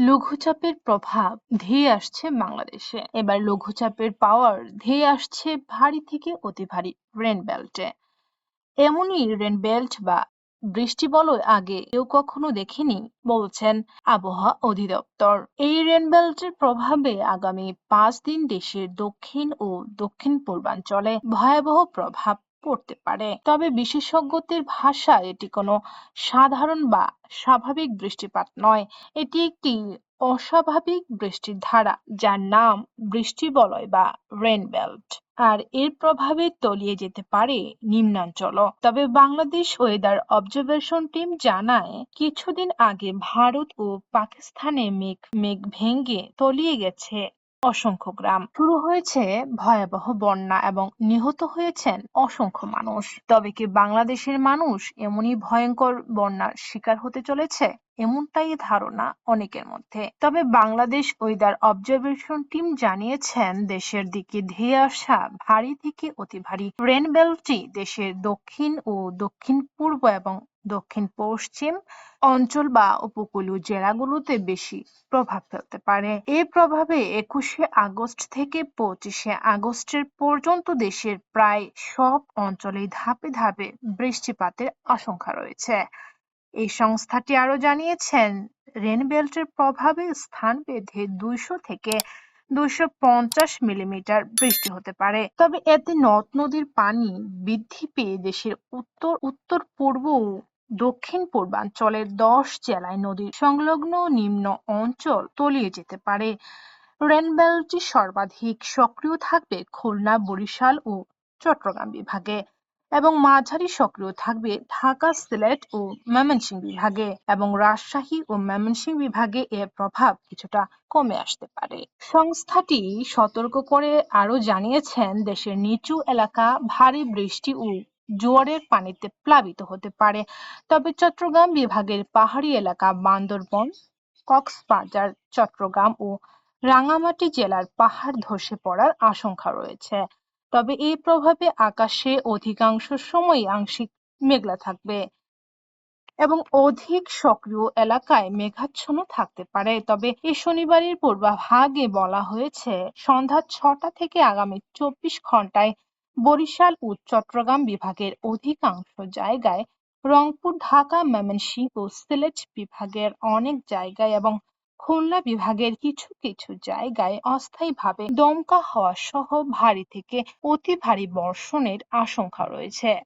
লঘুচাপের প্রভাব ধেয়ে আসছে বাংলাদেশে। এবার লঘুচাপের পাওয়ার ধেয়ে আসছে ভারী থেকে অতি ভারী রেন বেল্টে এমনই রেন বেল্ট বা বৃষ্টি বলয় আগে কেউ কখনো দেখেনি, বলছেন আবহাওয়া অধিদপ্তর। এই রেন বেল্টের প্রভাবে আগামী পাঁচ দিন দেশের দক্ষিণ ও দক্ষিণ পূর্বাঞ্চলে ভয়াবহ প্রভাব পড়তে পারে। তবে বিশেষজ্ঞদের ভাষায় এটি কোনো সাধারণ বা স্বাভাবিক বৃষ্টিপাত নয়। এটি একটি অস্বাভাবিক বৃষ্টির ধারা, যার নাম বৃষ্টি বলয় বা রেন বেল্ট আর এর প্রভাবে তলিয়ে যেতে পারে নিম্নাঞ্চল। তবে বাংলাদেশ ওয়েদার অবজারভেশন টিম জানায়, কিছুদিন আগে ভারত ও পাকিস্তানে মেঘ মেঘ ভেঙে তলিয়ে গেছে। অসংখ্য গ্রাম। শুরু হয়েছে ভয়াবহ বন্যা এবং নিহত হয়েছেন অসংখ্য মানুষ। তবে কি বাংলাদেশের মানুষ এমনই ভয়ঙ্কর বন্যার শিকার হতে চলেছে? এমনটাই ধারণা অনেকের মধ্যে। তবে বাংলাদেশ ওয়েদার অবজারভেশন টিম জানিয়েছেন, দেশের দিকে ধেয়ে আসা ভারী থেকে অতি ভারী রেনবেলটি দেশের দক্ষিণ ও দক্ষিণ পূর্ব এবং দক্ষিণ, পশ্চিম অঞ্চল বা উপকূলীয় জেলাগুলোতে বেশি প্রভাব ফেলতে পারে। এর প্রভাবে একুশে আগস্ট থেকে পঁচিশে আগস্টের পর্যন্ত দেশের প্রায় সব অঞ্চলে ধাপে ধাপে বৃষ্টিপাতের আশঙ্কা রয়েছে। এই সংস্থাটি আরও জানিয়েছেন রেনবেল্টের প্রভাবে স্থান বেঁধে দুইশো থেকে দুইশো পঞ্চাশ মিলিমিটার বৃষ্টি হতে পারে। তবে এতে নদ, নদীর পানি বৃদ্ধি পেয়ে দেশের উত্তর উত্তর পূর্ব দক্ষিণ পূর্বাঞ্চলের দশ জেলায় নদীর সংলগ্ন নিম্ন অঞ্চল তলিয়ে যেতে পারে। রেনবেলটি সর্বাধিক সক্রিয় থাকবে খুলনা, বরিশাল ও চট্টগ্রাম বিভাগে এবং মাঝারি সক্রিয় থাকবে ঢাকা, সিলেট ও ময়মনসিংহ বিভাগে এবং রাজশাহী ও ময়মনসিংহ বিভাগে এর প্রভাব কিছুটা কমে আসতে পারে। সংস্থাটি সতর্ক করে আরও জানিয়েছেন, দেশের নিচু এলাকা ভারী বৃষ্টি ও জোয়ারের পানিতে প্লাবিত হতে পারে। তবে চট্টগ্রাম বিভাগের পাহাড়ি এলাকা বান্দরবন, কক্সবাজার, চট্টগ্রাম ও রাঙামাটি জেলার পাহাড় ধসে পড়ার আশঙ্কা রয়েছে। তবে এই প্রভাবে আকাশে অধিকাংশ সময় আংশিক মেঘলা থাকবে এবং অধিক সক্রিয় এলাকায় মেঘাচ্ছন্ন থাকতে পারে। তবে এই শনিবারের পূর্বাভাগে বলা হয়েছে, সন্ধ্যা ছটা থেকে আগামী চব্বিশ ঘন্টায় বরিশাল ও চট্টগ্রাম বিভাগের অধিকাংশ জায়গায় রংপুর, ঢাকা, ময়মনসিংহ ও সিলেট বিভাগের অনেক জায়গায় এবং খুলনা বিভাগের কিছু কিছু জায়গায় অস্থায়ীভাবে দমকা হওয়া সহ ভারী থেকে অতি ভারী বর্ষণের আশঙ্কা রয়েছে।